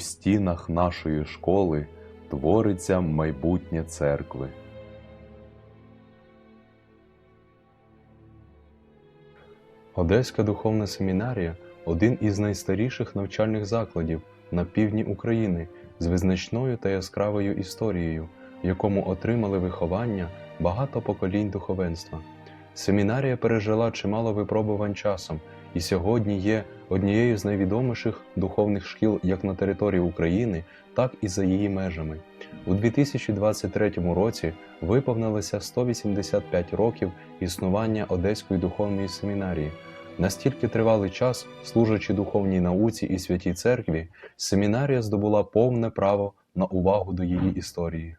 стінах нашої школи твориться майбутнє церкви. Одеська духовна семінарія один із найстаріших навчальних закладів на півдні України з визначною та яскравою історією, в якому отримали виховання багато поколінь духовенства. Семінарія пережила чимало випробувань часом і сьогодні є однією з найвідоміших духовних шкіл як на території України, так і за її межами. У 2023 році виповнилося 185 років існування Одеської духовної семінарії. Настільки тривалий час, служачи духовній науці і святій церкві, семінарія здобула повне право на увагу до її історії.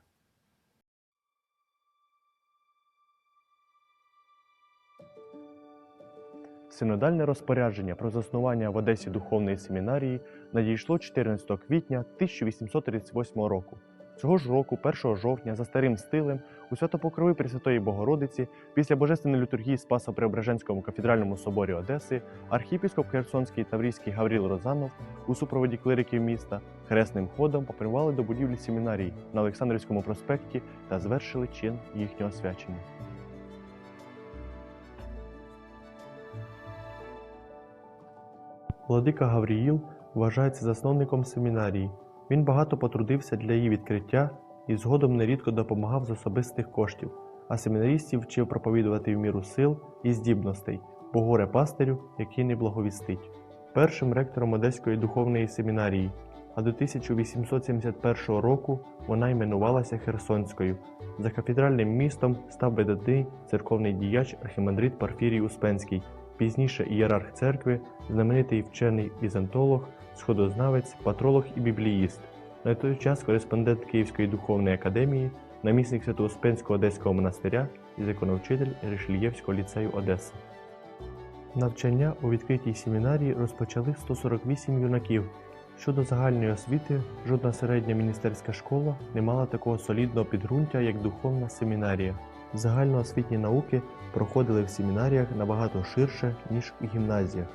Синодальне розпорядження про заснування в Одесі духовної семінарії надійшло 14 квітня 1838 року. Цього ж року, 1 жовтня, за старим стилем, у Святопокрови Пресвятої Богородиці, після Божественної літургії Спаса Преображенському кафедральному соборі Одеси, архіпіскоп Херсонський Таврійський Гавріл Розанов у супроводі клириків міста хресним ходом попрямували до будівлі семінарії на Олександрівському проспекті та звершили чин їхнього свячення. Владика Гавріїл вважається засновником семінарії. Він багато потрудився для її відкриття і згодом нерідко допомагав з особистих коштів, а семінарістів вчив проповідувати в міру сил і здібностей, бо горе пастирю, який не благовістить. Першим ректором Одеської духовної семінарії, а до 1871 року вона іменувалася Херсонською. За кафедральним містом став видатний церковний діяч архімандрит Парфірій Успенський, пізніше ієрарх церкви, знаменитий вчений візантолог, сходознавець, патролог і бібліїст. На той час кореспондент Київської духовної академії, намісник Свято-Успенського Одеського монастиря і законовчитель Ришельєвського ліцею Одеси. Навчання у відкритій семінарії розпочали 148 юнаків. Щодо загальної освіти, жодна середня міністерська школа не мала такого солідного підґрунтя, як духовна семінарія. Загальноосвітні науки проходили в семінаріях набагато ширше, ніж у гімназіях.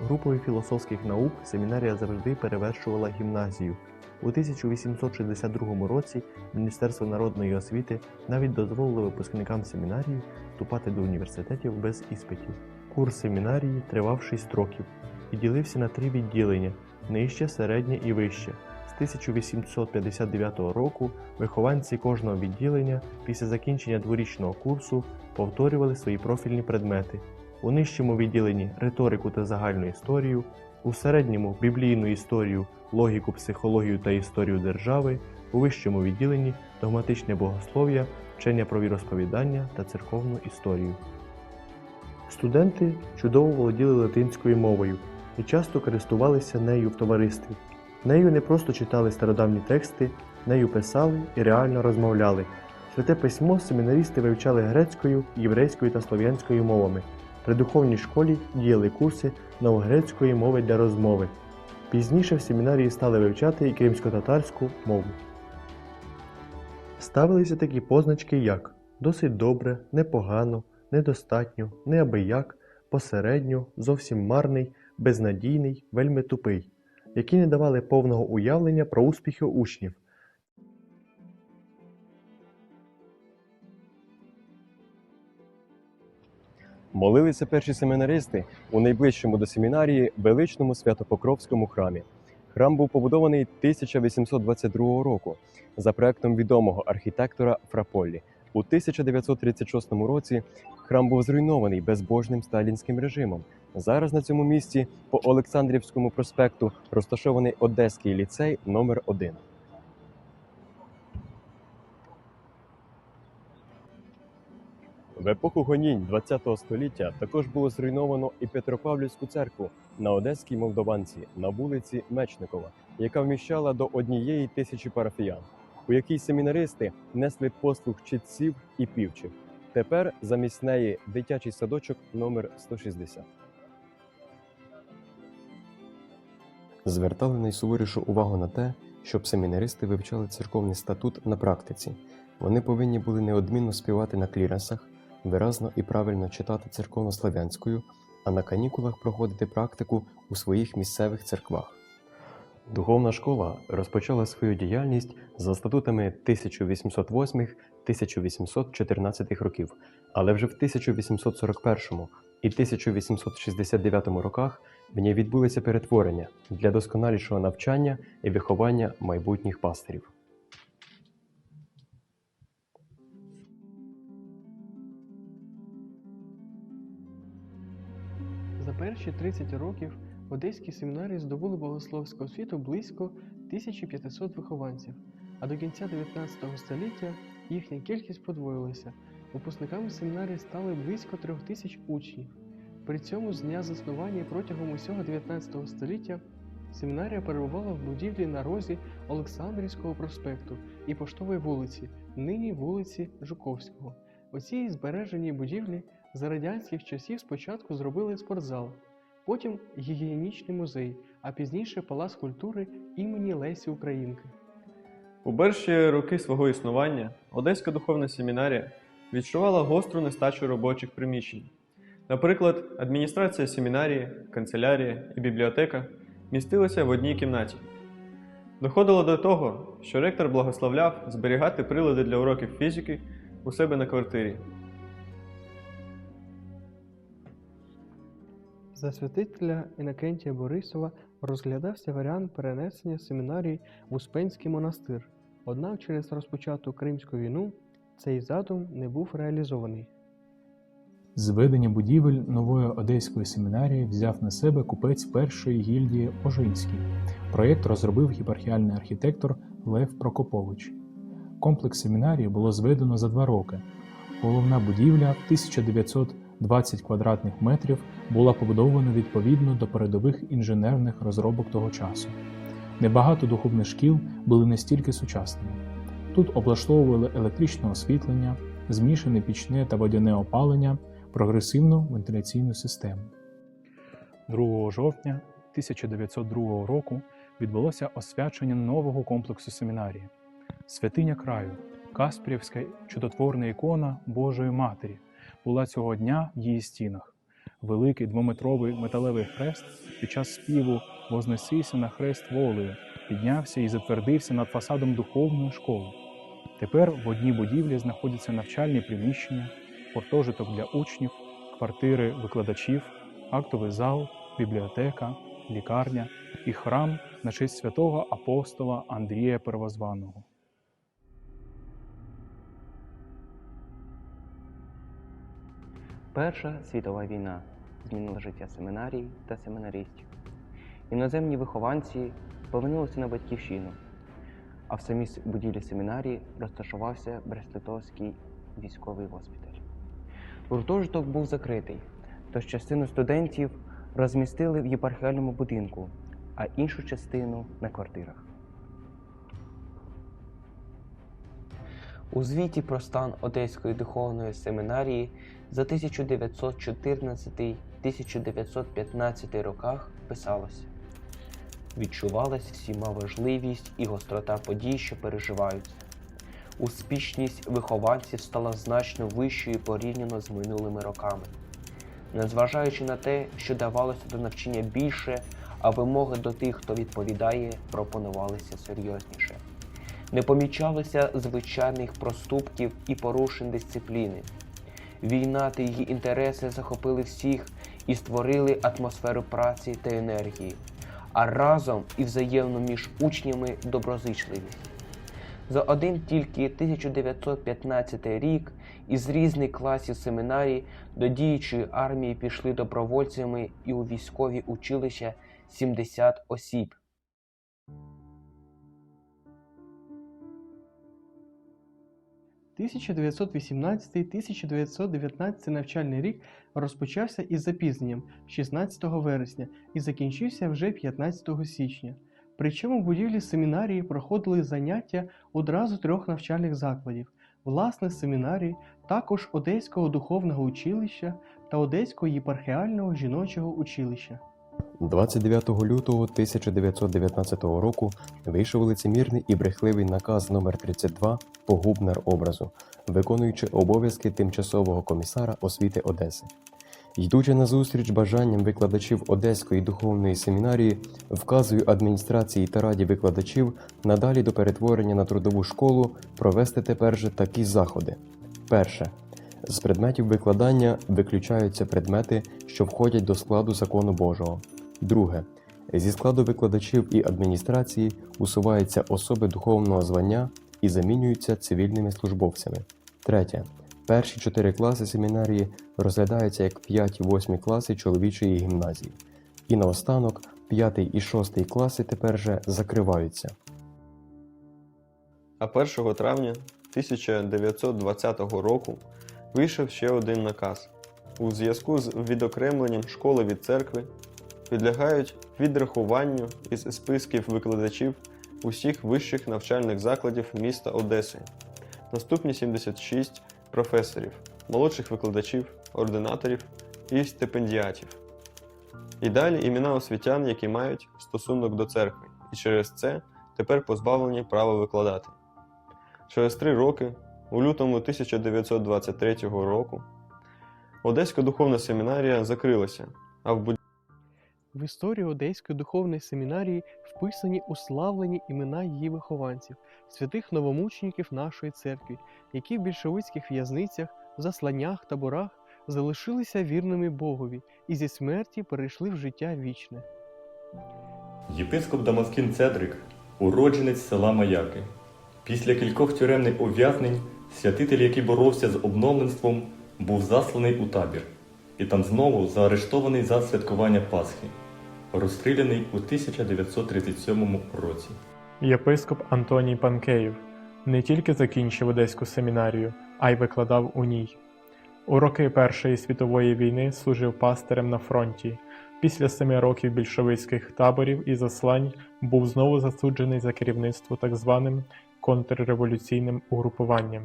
Групою філософських наук семінарія завжди перевершувала гімназію. У 1862 році Міністерство народної освіти навіть дозволило випускникам семінарії вступати до університетів без іспитів. Курс семінарії тривав 6 років і ділився на три відділення нижче, середнє і вище. З 1859 року вихованці кожного відділення після закінчення дворічного курсу повторювали свої профільні предмети. У нижчому відділенні риторику та загальну історію, у середньому біблійну історію, логіку, психологію та історію держави, у вищому відділенні догматичне богослов'я, вчення про віросповідання та церковну історію. Студенти чудово володіли латинською мовою і часто користувалися нею в товаристві. Нею не просто читали стародавні тексти, нею писали і реально розмовляли. Святе письмо семінарісти вивчали грецькою, єврейською та слов'янською мовами. При духовній школі діяли курси новогрецької мови для розмови. Пізніше в семінарії стали вивчати і кримсько-татарську мову. Ставилися такі позначки, як досить добре, непогано, недостатньо, неабияк, посередньо, зовсім марний, безнадійний, вельми тупий, які не давали повного уявлення про успіхи учнів. Молилися перші семінаристи у найближчому до семінарії величному Святопокровському храмі. Храм був побудований 1822 року за проектом відомого архітектора Фраполлі. У 1936 році храм був зруйнований безбожним сталінським режимом. Зараз на цьому місці по Олександрівському проспекту розташований Одеський ліцей номер 1 В епоху гонінь ХХ століття також було зруйновано і Петропавлівську церкву на Одеській Молдованці на вулиці Мечникова, яка вміщала до однієї тисячі парафіян, у якій семінаристи несли послуг читців і півчих. Тепер замість неї дитячий садочок номер 160. Звертали найсуворішу увагу на те, щоб семінаристи вивчали церковний статут на практиці. Вони повинні були неодмінно співати на кліренсах, виразно і правильно читати церковнослов'янською, а на канікулах проходити практику у своїх місцевих церквах. Духовна школа розпочала свою діяльність за статутами 1808-1814 років, але вже в 1841 і 1869 роках в ній відбулися перетворення для досконалішого навчання і виховання майбутніх пастирів. За перші 30 років в Одеській семінарії здобули богословську освіту близько 1500 вихованців, а до кінця 19 століття їхня кількість подвоїлася. Випускниками семінарії стали близько трьох тисяч учнів. При цьому з дня заснування протягом усього 19 століття семінарія перебувала в будівлі на розі Олександрівського проспекту і Поштової вулиці, нині вулиці Жуковського. У цій збереженій будівлі за радянських часів спочатку зробили спортзал, потім гігієнічний музей, а пізніше палац культури імені Лесі Українки. У перші роки свого існування Одеська духовна семінарія відчувала гостру нестачу робочих приміщень. Наприклад, адміністрація семінарії, канцелярія і бібліотека містилися в одній кімнаті. Доходило до того, що ректор благословляв зберігати прилади для уроків фізики у себе на квартирі. За святителя Інокентія Борисова розглядався варіант перенесення семінарії в Успенський монастир. Однак через розпочату Кримську війну цей задум не був реалізований. Зведення будівель нової одеської семінарії взяв на себе купець першої гільдії Ожинський. Проєкт розробив єпархіальний архітектор Лев Прокопович. Комплекс семінарії було зведено за два роки. Головна будівля 1920 квадратних метрів була побудована відповідно до передових інженерних розробок того часу. Небагато духовних шкіл були настільки сучасними. Тут облаштовували електричне освітлення, змішане пічне та водяне опалення, прогресивну вентиляційну систему. 2 жовтня 1902 року відбулося освячення нового комплексу семінарії. Святиня краю, Каспрівська чудотворна ікона Божої Матері була цього дня в її стінах. Великий двометровий металевий хрест під час співу Вознесися на хрест волею піднявся і затвердився над фасадом духовної школи. Тепер в одній будівлі знаходяться навчальні приміщення, гуртожиток для учнів, квартири викладачів, актовий зал, бібліотека, лікарня і храм на честь святого апостола Андрія Первозваного. Перша світова війна змінила життя семінарій та семінаристів. Іноземні вихованці повернулися на батьківщину, а в самій будівлі семінарії розташувався Брест-Литовський військовий госпіталь. Гуртожиток був закритий, тож частину студентів розмістили в єпархіальному будинку, а іншу частину на квартирах. У звіті про стан Одеської духовної семінарії за 1914-1915 роках писалося відчувалась всіма важливість і гострота подій, що переживаються. Успішність вихованців стала значно вищою порівняно з минулими роками. Незважаючи на те, що давалося до навчання більше, а вимоги до тих, хто відповідає, пропонувалися серйозніше. Не помічалося звичайних проступків і порушень дисципліни. Війна та її інтереси захопили всіх і створили атмосферу праці та енергії, а разом і взаємно між учнями доброзичливість. За один тільки 1915 рік із різних класів семінарії до діючої армії пішли добровольцями і у військові училища 70 осіб. – 1918-1919 навчальний рік розпочався із запізненням 16 вересня і закінчився вже 15 січня. Причому в будівлі семінарії проходили заняття одразу трьох навчальних закладів: власне семінарії, також Одеського духовного училища та Одеського єпархіального жіночого училища. 29 лютого 1919 року вийшов лицемірний і брехливий наказ номер 32 погубнар образу, виконуючи обов'язки тимчасового комісара освіти Одеси. Йдучи назустріч бажанням викладачів Одеської духовної семінарії, вказую адміністрації та раді викладачів надалі до перетворення на трудову школу провести тепер же такі заходи. Перше. З предметів викладання виключаються предмети, що входять до складу закону Божого. Друге. Зі складу викладачів і адміністрації усуваються особи духовного звання і замінюються цивільними службовцями. Третє. Перші чотири класи семінарії розглядаються як 5-8 класи чоловічої гімназії. І наостанок 5 і 6 класи тепер же закриваються. А 1 травня 1920 року вийшов ще один наказ. У зв'язку з відокремленням школи від церкви підлягають відрахуванню із списків викладачів усіх вищих навчальних закладів міста Одеси. Наступні 76 професорів, молодших викладачів, ординаторів і стипендіатів. І далі імена освітян, які мають стосунок до церкви, і через це тепер позбавлені права викладати. Через три роки, у лютому 1923 року, Одеська духовна семінарія закрилася, а в будівлі В історію Одеської духовної семінарії вписані уславлені імена її вихованців, святих новомучеників нашої церкви, які в більшовицьких в'язницях, засланнях, таборах залишилися вірними Богові і зі смерті перейшли в життя вічне. Єпископ Дамаскін Цедрик, уродженець села Маяки. Після кількох тюремних ув'язнень святитель, який боровся з обновленством, був засланий у табір, і там знову заарештований за святкування Пасхи, розстріляний у 1937 році. Єпископ Антоній Панкеєв не тільки закінчив Одеську семінарію, а й викладав у ній. У роки Першої світової війни служив пастирем на фронті. Після семи років більшовицьких таборів і заслань був знову засуджений за керівництво так званим контрреволюційним угрупуванням,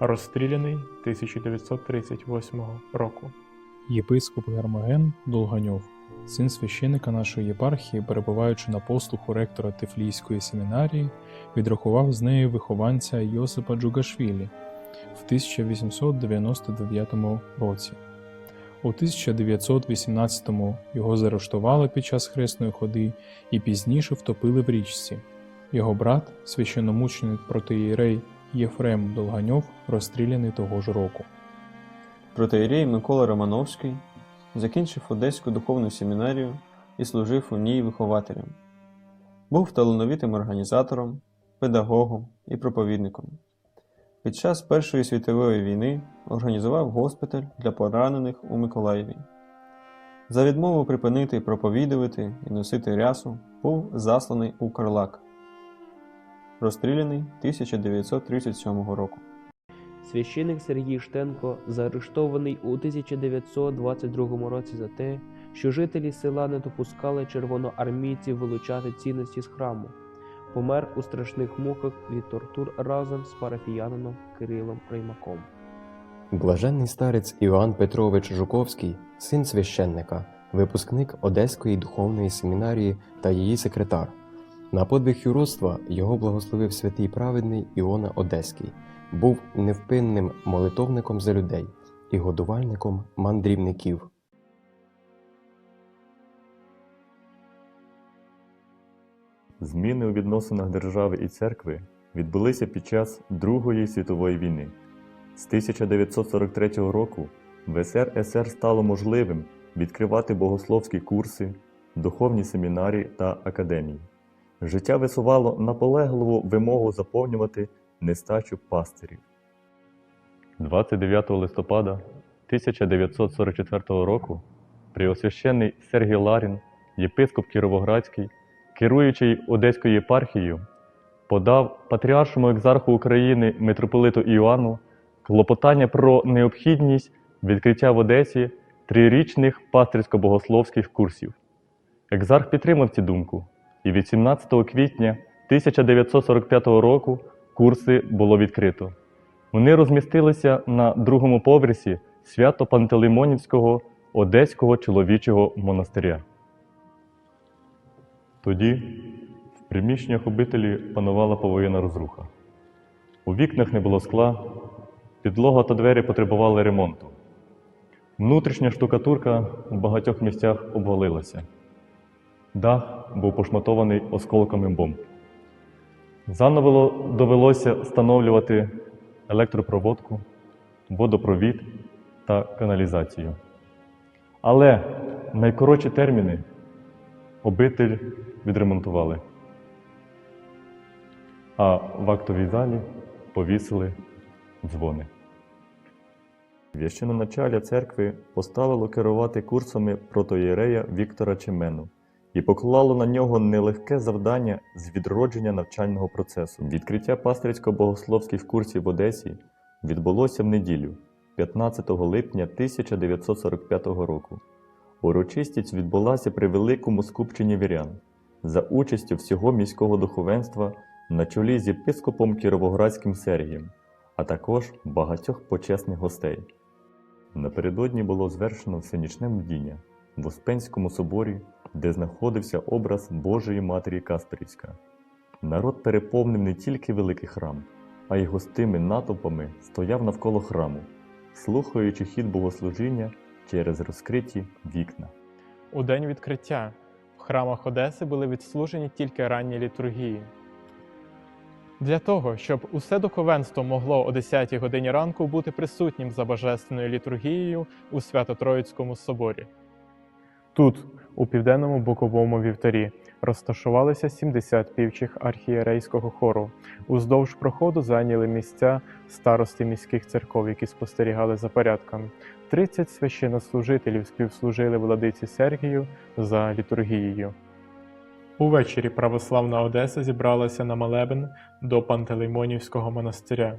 розстріляний 1938 року. Єпископ Гермоген Долганьов, син священика нашої єпархії, перебуваючи на послуху ректора Тифлійської семінарії, відрахував з неї вихованця Йосипа Джугашвілі в 1899 році. У 1918-му його заарештували під час хресної ходи і пізніше втопили в річці. Його брат, священномученик протиєрей Єфрем Долганьов, розстріляний того ж року. протоїрей Микола Романовський закінчив Одеську духовну семінарію і служив у ній вихователем. Був талановитим організатором, педагогом і проповідником. Під час Першої світової війни організував госпіталь для поранених у Миколаєві. За відмову припинити проповідувати і носити рясу був засланий у Карлак, розстріляний 1937 року. Священик Сергій Штенко заарештований у 1922 році за те, що жителі села не допускали червоноармійців вилучати цінності з храму. Помер у страшних муках від тортур разом з парафіянином Кирилом Приймаком. Блаженний старець Іоанн Петрович Жуковський, син священника, випускник Одеської духовної семінарії та її секретар. На подвиг юродства його благословив святий праведний Іона Одеський, був невпинним молитовником за людей і годувальником мандрівників. Зміни у відносинах держави і церкви відбулися під час Другої світової війни. З 1943 року в СРСР стало можливим відкривати богословські курси, духовні семінарії та академії. Життя висувало наполегливу вимогу заповнювати нестачу пастирів. 29 листопада 1944 року Преосвященний Сергій Ларін, єпископ Кіровоградський, керуючий Одеською єпархією, подав патріаршому екзарху України митрополиту Іоанну клопотання про необхідність відкриття в Одесі трирічних пастирсько-богословських курсів. Екзарх підтримав цю думку, і від 17 квітня 1945 року курси було відкрито. Вони розмістилися на другому поверсі Свято-Пантелеймонівського Одеського чоловічого монастиря. Тоді в приміщеннях обителі панувала повоєнна розруха. У вікнах не було скла, підлога та двері потребували ремонту. Внутрішня штукатурка в багатьох місцях обвалилася. Дах був пошматований осколками бомб. Заново довелося встановлювати електропроводку, водопровід та каналізацію. Але найкоротші терміни обитель відремонтували, а в актовій залі повісили дзвони. Священоначаля церкви поставило керувати курсами протоєрея Віктора Чемену і поклало на нього нелегке завдання з відродження навчального процесу. Відкриття пастирсько-богословських курсів в Одесі відбулося в неділю, 15 липня 1945 року. Урочистість відбулася при великому скупченні вірян за участю всього міського духовенства на чолі з єпископом Кіровоградським Сергієм, а також багатьох почесних гостей. Напередодні було звершено всенічне бдіння в Успенському соборі, де знаходився образ Божої Матері Касперівська. Народ переповнив не тільки великий храм, а й гостими натовпами стояв навколо храму, слухаючи хід богослужіння через розкриті вікна. У день відкриття в храмах Одеси були відслужені тільки ранні літургії. Для того, щоб усе духовенство могло о 10 годині ранку бути присутнім за божественною літургією у Свято-Троїцькому соборі. Тут, у південному боковому вівтарі, розташувалися 70 півчих архієрейського хору. Уздовж проходу зайняли місця старости міських церков, які спостерігали за порядком. 30 священнослужителів співслужили владиці Сергію за літургією. Увечері православна Одеса зібралася на молебен до Пантелеймонівського монастиря,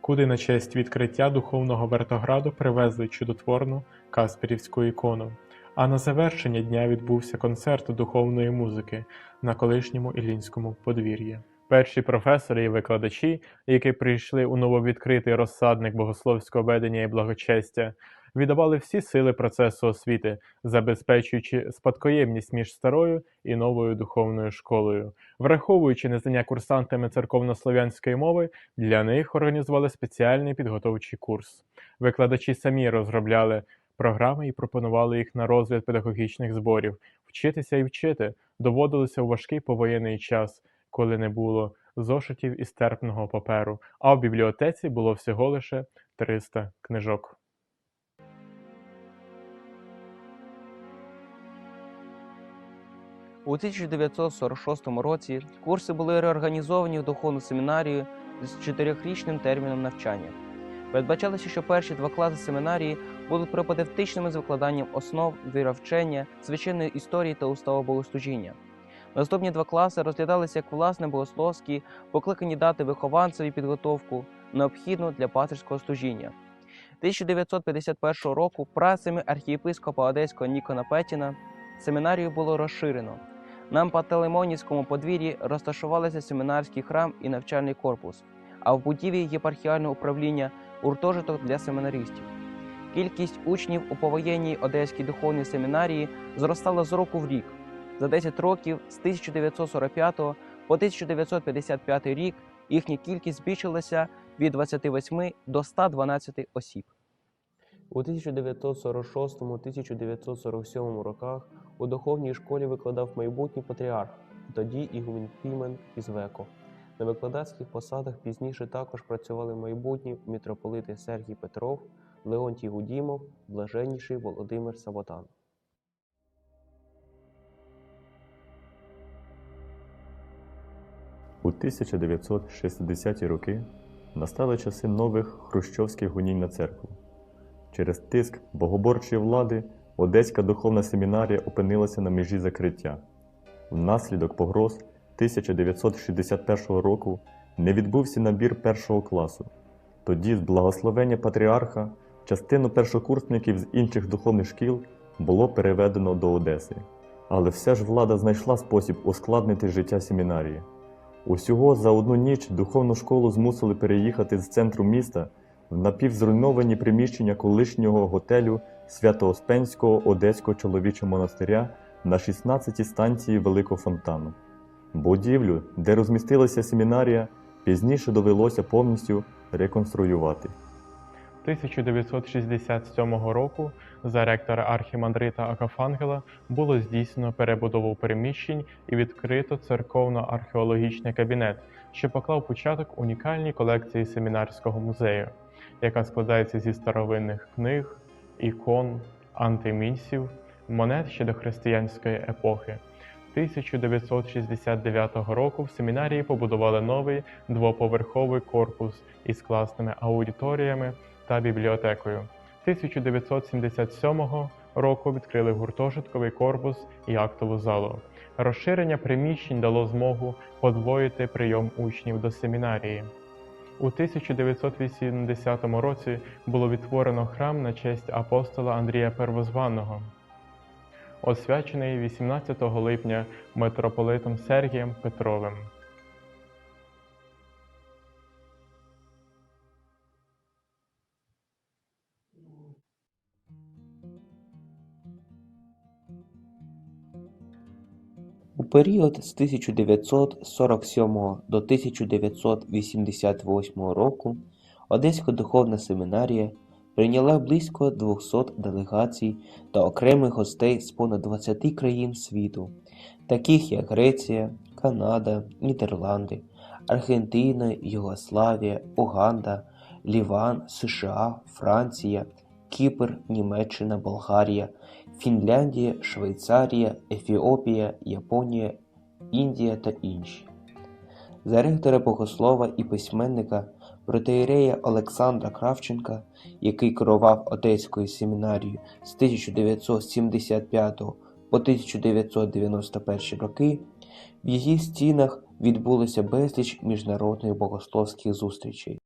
куди на честь відкриття духовного вертограду привезли чудотворну Касперівську ікону. А на завершення дня відбувся концерт духовної музики на колишньому Іллінському подвір'ї. Перші професори і викладачі, які прийшли у нововідкритий розсадник богословського ведення і благочестя, віддавали всі сили процесу освіти, забезпечуючи спадкоємність між старою і новою духовною школою. Враховуючи незнання курсантами церковнослов'янської мови, для них організували спеціальний підготовчий курс. Викладачі самі розробляли програми і пропонували їх на розгляд педагогічних зборів. Вчитися і вчити доводилося у важкий повоєнний час, коли не було зошитів і стерпного паперу, а в бібліотеці було всього лише 300 книжок. У 1946 році курси були реорганізовані в духовну семінарію з чотирьохрічним терміном навчання. Передбачалося, що перші два класи семінарії будуть пропедевтичними з викладанням основ віровчення, священної історії та уставу богослужіння. Наступні два класи розглядалися як власне богословські, покликані дати вихованцеві підготовку, необхідну для пастирського служіння. 1951 року працями архієпископа Одеського Нікона Петіна семінарію було розширено. На Пантелеймонівському подвір'ї розташувалися семінарський храм і навчальний корпус, а в будівлі єпархіального управління гуртожиток для семінаристів. Кількість учнів у повоєнній Одеській духовній семінарії зростала з року в рік. За 10 років з 1945 по 1955 рік їхня кількість збільшилася від 28 до 112 осіб. У 1946-1947 роках у духовній школі викладав майбутній патріарх, тоді Ігумен Пімен із Веко. На викладацьких посадах пізніше також працювали майбутні митрополити Сергій Петров, Леонтій Гудімов, блаженніший Володимир Саботан. У 1960-ті роки настали часи нових хрущовських гонінь на церкву. Через тиск богоборчої влади Одеська духовна семінарія опинилася на межі закриття. Внаслідок погроз 1961 року не відбувся набір першого класу. Тоді, з благословення патріарха, частину першокурсників з інших духовних шкіл було переведено до Одеси. Але все ж влада знайшла спосіб ускладнити життя семінарії. Усього за одну ніч духовну школу змусили переїхати з центру міста в напівзруйновані приміщення колишнього готелю Свято-Оспенського Одеського чоловічого монастиря на 16-й станції Великого Фонтану. Будівлю, де розмістилася семінарія, пізніше довелося повністю реконструювати. 1967 року за ректора архімандрита Акафангела було здійснено перебудову приміщень і відкрито церковно-археологічний кабінет, що поклав початок унікальній колекції семінарського музею, яка складається зі старовинних книг, ікон, антимісів, монет ще до християнської епохи. 1969 року в семінарії побудували новий двоповерховий корпус із класними аудиторіями та бібліотекою. 1977 року відкрили гуртожитковий корпус і актову залу. Розширення приміщень дало змогу подвоїти прийом учнів до семінарії. У 1980 році було відтворено храм на честь апостола Андрія Первозваного, освячений 18 липня митрополитом Сергієм Петровим. У період з 1947 до 1988 року Одеська духовна семінарія прийняла близько 200 делегацій та окремих гостей з понад 20 країн світу, таких як Греція, Канада, Нідерланди, Аргентина, Югославія, Уганда, Ліван, США, Франція, Кіпр, Німеччина, Болгарія, Фінляндія, Швейцарія, Ефіопія, Японія, Індія та інші. За ректора богослова і письменника протеєрея Олександра Кравченка, який керував Одеською семінарією з 1975 по 1991 роки, в її стінах відбулося безліч міжнародних богословських зустрічей.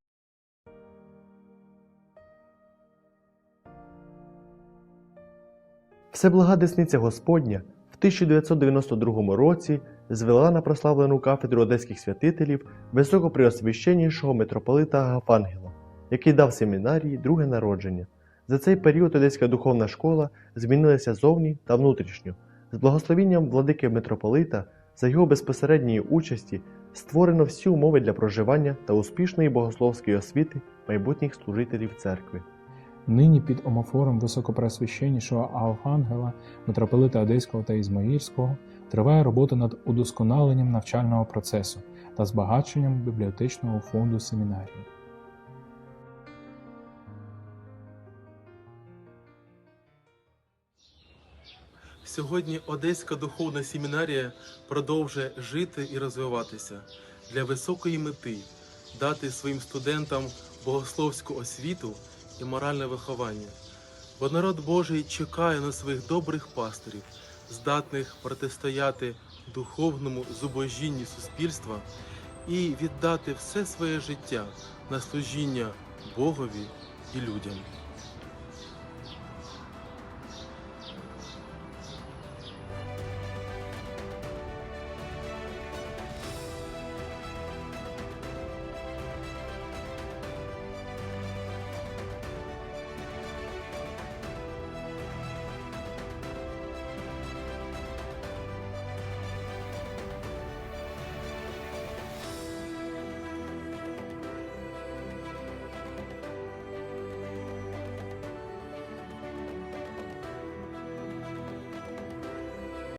Всеблага Десниця Господня 1992 році звела на прославлену кафедру одеських святителів високопреосвященнішого митрополита Агафангела, який дав семінарії друге народження. За цей період Одеська духовна школа змінилася зовні та внутрішньо. З благословінням владики митрополита за його безпосередньої участі створено всі умови для проживання та успішної богословської освіти майбутніх служителів церкви. Нині під омофором високопреосвященнішого Аофангела, митрополита Одеського та Ізмаїльського триває робота над удосконаленням навчального процесу та збагаченням бібліотечного фонду семінарії. Сьогодні Одеська духовна семінарія продовжує жити і розвиватися для високої мети дати своїм студентам богословську освіту і моральне виховання. Бо народ Божий чекає на своїх добрих пастирів, здатних протистояти духовному зубожінню суспільства і віддати все своє життя на служіння Богові і людям.